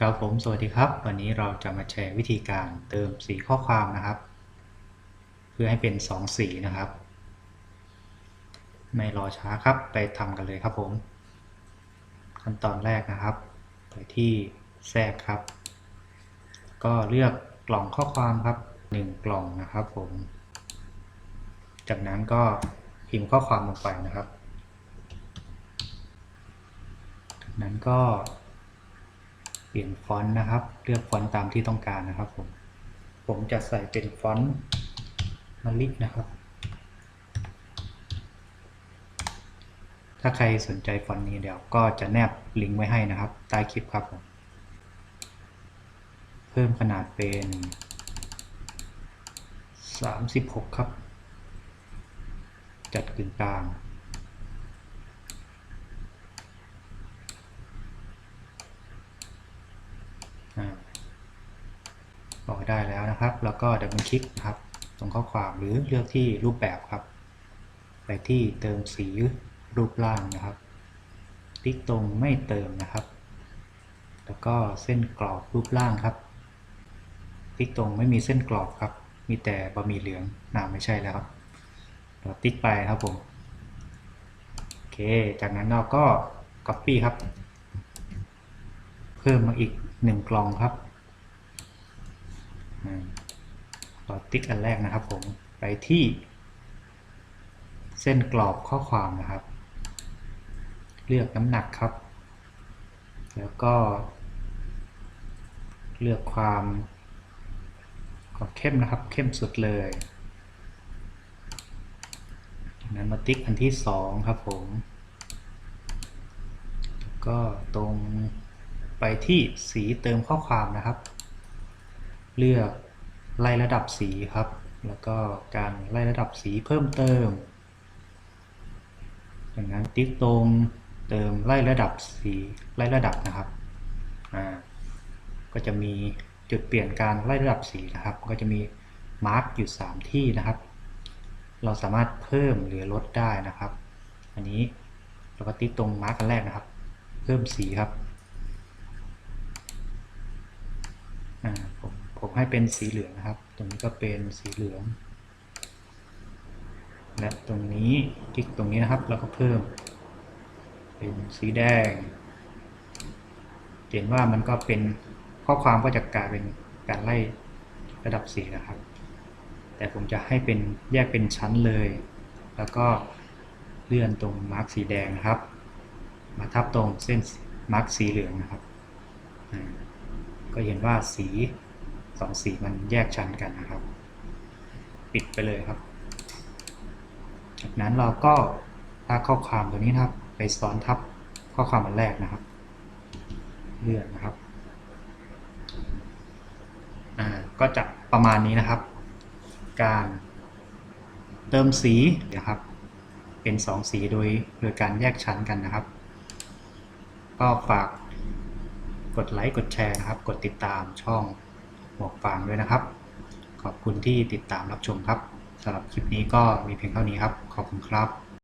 ครับผมสวัสดีครับ วันนี้เราจะมาแชร์วิธีการเติมสีข้อความนะครับ เพื่อให้เป็น 2 สีนะครับ ไม่รอช้าครับไปทำกันเลยครับผม ขั้นตอนแรกนะครับไปที่แทรกครับ ก็เลือกกล่องข้อความครับ 1 กล่องนะครับผม จากนั้นก็พิมพ์ข้อความลงไปนะครับ จากนั้นก็ ปลี่ยนฟอนต์นะครับ เลือกฟอนต์ตามที่ต้องการนะครับผม ผมจะใส่เป็นฟอนต์มะลินะครับ ถ้าใครสนใจฟอนต์นี้เดี๋ยวก็จะแนบลิงก์ไว้ให้นะครับ ใต้คลิปครับผม เพิ่มขนาดเป็น 36 ครับ จัดกึ่งกลาง บอกได้แล้วนะครับ แล้วก็ดับเบิลคลิกนะครับตรงข้อความหรือเลือกที่รูปแบบครับ ไปที่เติมสีรูปร่างนะครับคลิกตรงไม่เติมนะครับ แล้วก็เส้นกรอบรูปร่างครับคลิกตรงไม่มีเส้นกรอบครับ มีแต่บะหมี่เหลืองน่าไม่ใช่แล้วครับเราติ๊กไปครับผมโอเค จากนั้นเราก็ Copy ครับ เพิ่มมาอีก หนึ่งกล่องครับเราติ๊กอันแรกนะครับผมไปที่ เส้นกรอบข้อความนะครับ เลือกน้ำหนักครับ แล้วก็ เลือกความความเข้มนะครับ เข้มสุดเลยจากนั้นมาติ๊กอันที่สองครับผมก็ตรง ไปที่สีเติมข้อความนะครับ เลือกไล่ระดับสีครับ แล้วก็การไล่ระดับสีเพิ่มเติมอย่างนั้นติ๊กตรงเติมไล่ระดับสีไล่ระดับนะครับอ่าก็จะมีจุดเปลี่ยนการไล่ระดับสีนะครับ ก็จะมีมาร์กอยู่ 3 ที่นะครับ เราสามารถเพิ่มหรือลดได้นะครับ อันนี้เราก็ติ๊กตรงมาร์กกันแรกนะครับ เพิ่มสีครับ ผมผมให้เป็นสีเหลืองนะครับ ตรงนี้ก็เป็นสีเหลือง และตรงนี้คลิกตรงนี้นะครับ แล้วก็เพิ่ม เป็นสีแดง เห็นว่ามันก็เป็นข้อความก็จะกลายเป็นการไล่ระดับสีนะครับ แต่ผมจะให้เป็นแยกเป็นชั้นเลย แล้วก็เลื่อนตรงมาร์กสีแดงนะครับ มาทับตรงเส้นมาร์กสีเหลืองนะครับ ก็เห็นว่าสีสองสีมันแยกชั้นกันนะครับ ปิดไปเลยครับ จากนั้นเราก็ลากข้อความตัวนี้นะครับ ไปซ้อนทับข้อความอันแรกนะครับ เลื่อนนะครับอ่าก็จะประมาณนี้นะครับ การเติมสีนะครับ เป็น 2 สีโดยโดยการแยกชั้นกันนะครับ ก็ฝาก กดไลค์กดแชร์นะครับ กดติดตามช่องหมวกฟางด้วยนะครับ ขอบคุณที่ติดตามรับชมครับสำหรับคลิปนี้ก็มีเพียงเท่านี้ครับ ขอบคุณครับ